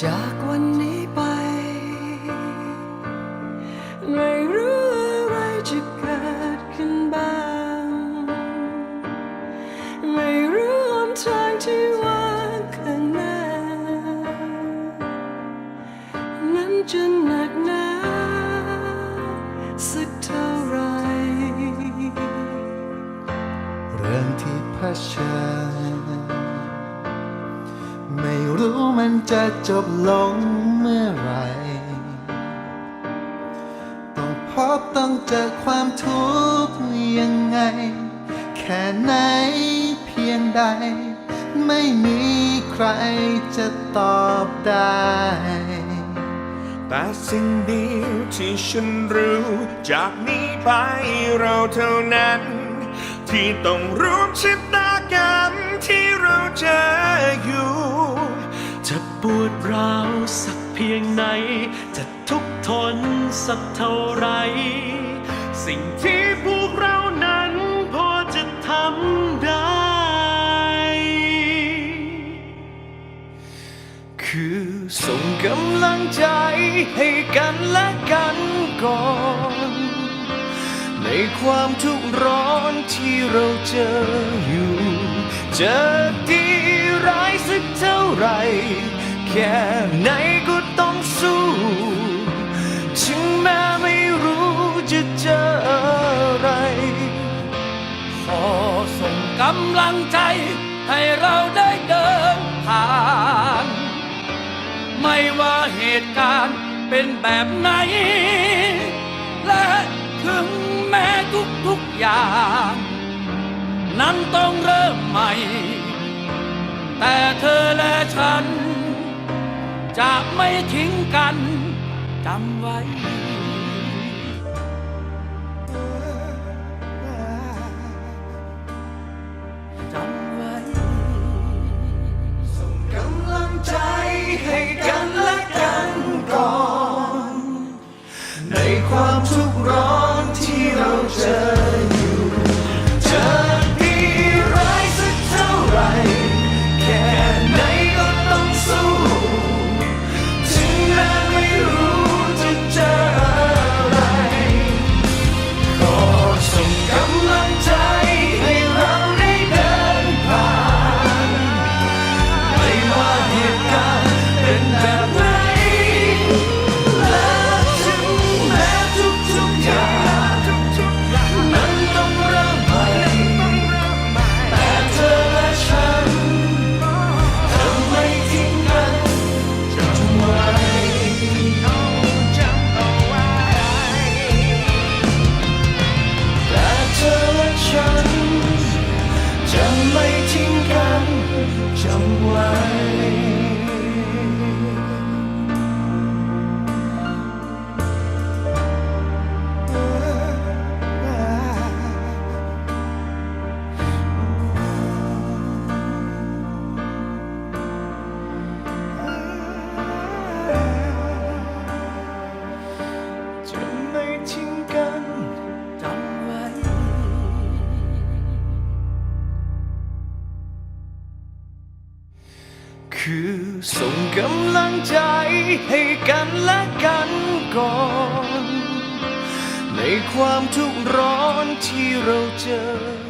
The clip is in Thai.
จากวันนี้ไป ไม่รู้อะไรจะเกิดขึ้นบ้าง ไม่รู้หนทางที่ว่างข้างหน้า นั้นจะหนักหนา จะจบลงเมื่อไร ต้องพบต้องเจอความทุกข์ยังไง แค่ไหนเพียงใด ไม่มีใครจะตอบได้ แต่สิ่งเดียวที่ฉันรู้ จากนี้ไปเราเท่านั้น ที่ต้องร่วมชะตา สักเท่าไร สิ่งที่พวกเรานั้นพอจะทำได้ คือส่งกำลังใจให้กันและกันก่อน ในความทุกข์ร้อนที่เราเจออยู่ จะดีร้ายสักเท่าไหรแค่ไหนก็ กำลังใจให้เราได้เดินผ่าน ไม่ว่าเหตุการณ์เป็นแบบไหน และถึงแม้ทุกๆอย่าง นั้นต้องเริ่มใหม่ แต่เธอและฉัน จะไม่ทิ้งกันจำไว้ ความทุกข์ร้อน คือส่งกำลังใจให้กันและกันก่อน ในความทุกข์ร้อนที่เราเจอ